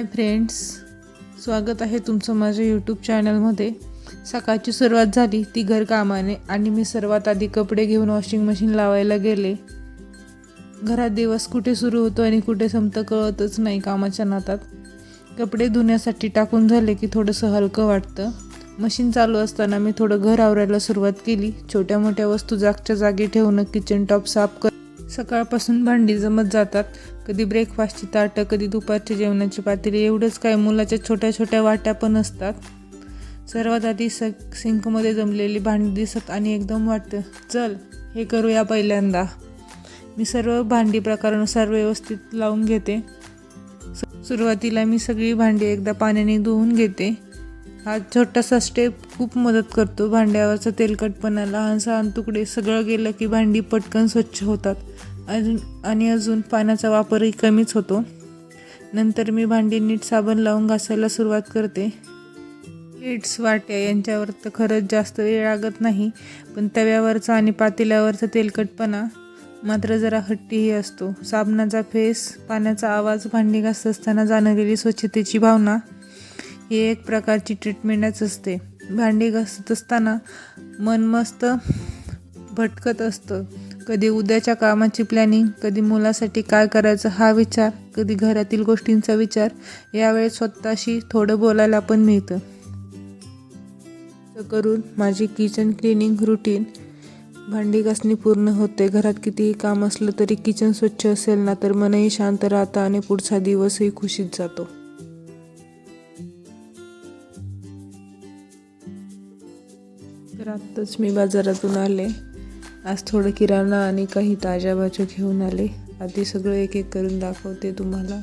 Hi friends स्वागत आहे तुमचं माझ्या यूट्यूब चॅनलमध्ये सकाळची सुरुवात झाली ती घरकामाने आणि मी सर्वात आधी कपडे घेऊन वॉशिंग मशीन लावायला गेले. घरात दिवस कुठे सुरू होतो आणि कुठे संपतं कळतच नाही कामाच्या नातात कपडे धुण्यासाठी टाकून झाले की थोडंसं हलकं वाटतं. मशीन चालू असताना मी थोडं घर आवरायला सुरुवात केली. छोट्या मोठ्या वस्तू जागच्या जागी ठेवणं किचन टॉप साफ कर सकाळपासून भांडी जमत जातात. कधी ब्रेकफास्टची ताटं कधी दुपारच्या जेवणाची पातेली एवढंच काय मुलाच्या छोट्या छोट्या वाट्या पण असतात. सर्वात आधी स सिंकमध्ये जमलेली भांडी दिसत आणि एकदम वाटतं चल हे करूया पहिल्यांदा. मी सर्व भांडी प्रकारानुसार व्यवस्थित लावून घेते. सुरुवातीला मी सगळी भांडी एकदा पाण्याने धुवून घेते. हा छोटासा स्टेप खूप मदत करतो. भांड्यावरचा तेलकटपणा लहान सहान तुकडे सगळं गेलं की भांडी पटकन स्वच्छ होतात. अजून आणि अजून पाण्याचा वापरही कमीच होतो. नंतर मी भांडी नीट साबण लावून घासायला सुरुवात करते. प्लेट्स वाट्या यांच्यावर तर खरंच जास्त वेळ लागत नाही पण तव्यावरचा आणि पातेल्यावरचा तेलकटपणा मात्र जरा हट्टीही असतो. साबणाचा फेस पाण्याचा आवाज भांडी घासत असताना जाणवलेली स्वच्छतेची भावना ही एक प्रकारची ट्रीटमेंटच असते. भांडी घासत असताना मन मस्त भटकत असतं. कधी उद्याच्या कामाची प्लॅनिंग कधी मुलासाठी काय करायचं हा विचार कधी घरातील गोष्टींचा विचार यावेळेस स्वतःशी थोडं बोलायला पण मिळतं. असं करून माझी किचन क्लिनिंग रुटीन भांडी घासणी पूर्ण होते. घरात कितीही काम असलं तरी किचन स्वच्छ असेल ना तर मनही शांत राहतं आणि पुढचा दिवसही खुशीत जातो. आत्ताच मी बाजारातून आले. आज थोडं किराणा आणि काही ताज्या भाज्या घेऊन आले. आधी सगळं एक एक करून दाखवते तुम्हाला.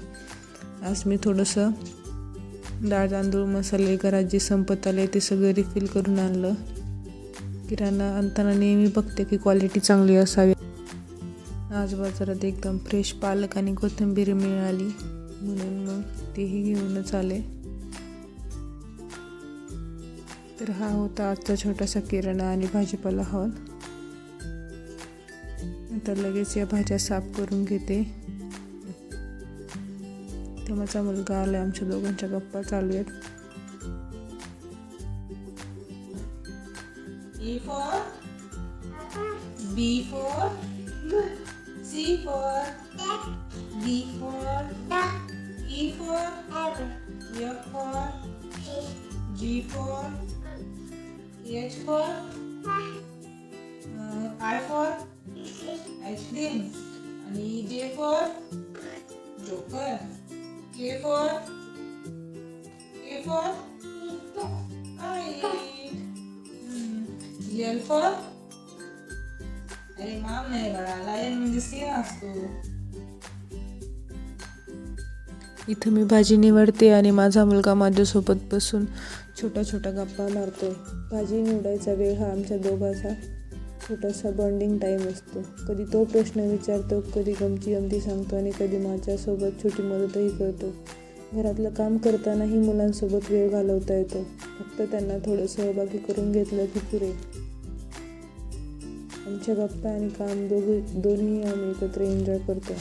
आज मी थोडंसं डाळ तांदूळ मसाले घरात जे संपत आले ते सगळं रिफिल करून आणलं. किराणा आणताना नेहमी बघते की क्वालिटी चांगली असावी. आज बाजारात एकदम फ्रेश पालक आणि कोथिंबीर मिळाली. म्हणून मग तेही घेऊनच आले. तर हा होता आजचा छोटासा किराणा आणि भाजीपाला हॉल. नंतर लगेच या भाज्या साफ करून घेते. तर माझा मुलगा आला आमच्या दोघांच्या गप्पा चालू आहेत. E for B for C for D for E for F for G for H for uh, I for ice cream आणि J for joker K for K for kite L for अरे माम नाही बाळा lion म्हणजे सिंह असतो इथं मी भाजी निवडते आणि माझा मुलगा माझ्यासोबत बसून छोट्या छोट्या गप्पा मारतो भाजी निवडायचा वेळ हा आमच्या दोघाचा छोटासा बॉन्डिंग टाईम असतो. कधी तो प्रश्न विचारतो कधी गमती गमती सांगतो आणि कधी माझ्यासोबत छोटी मदतही करतो. घरातलं काम करतानाही मुलांसोबत वेळ घालवता येतो. फक्त त्यांना थोडं सहभागी करून घेतलं की पुरे. आमच्या गप्पा आणि काम दोघे दोन्ही आम्ही एकत्र एन्जॉय करतो.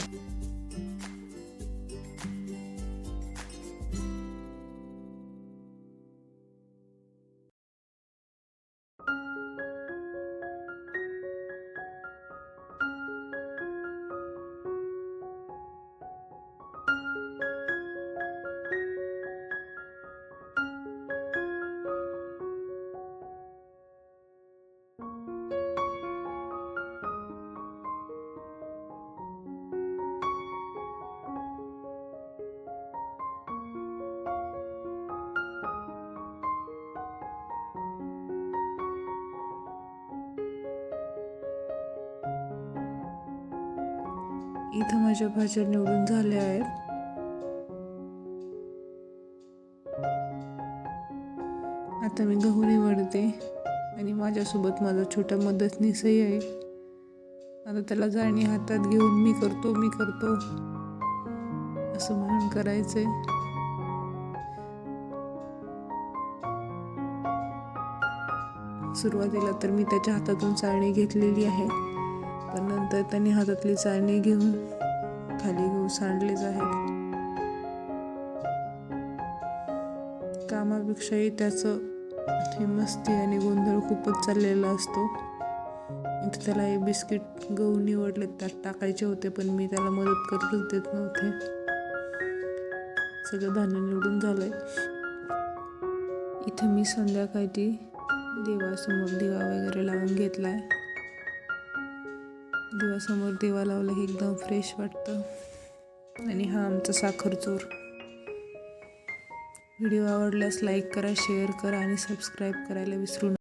इथं माझ्या भाज्या निवडून झाल्या आहेत. आता मी गहू निवडते आणि माझ्यासोबत माझा छोटा मदतनीसही आहे. आता त्याला जाळणी हातात घेऊन मी करतो मी करतो. असं म्हणून करायचंय. सुरुवातीला तर मी त्याच्या हातातून चाळणी घेतलेली आहे. पण नंतर त्यांनी हातातली चाळणी घेऊन खाली घेऊन आहेत कामापेक्षाही त्याचं हे मस्ती आणि गोंधळ खूपच चाललेला असतो. इथे त्याला हे बिस्किट गहू निवडले त्यात टाकायचे होते पण मी त्याला मदत करूच देत नव्हते. सगळं धान्य निवडून झालंय. इथं मी संध्याकाळी देवासमोर दिवा वगैरे लावून घेतला आहे घरासमोर दिवा लावला की एकदम फ्रेश वाटतं. आणि हा आमचा साखर चोर व्हिडिओ आवडल्यास लाईक करा शेअर करा आणि सबस्क्राईब करायला विसरू नका.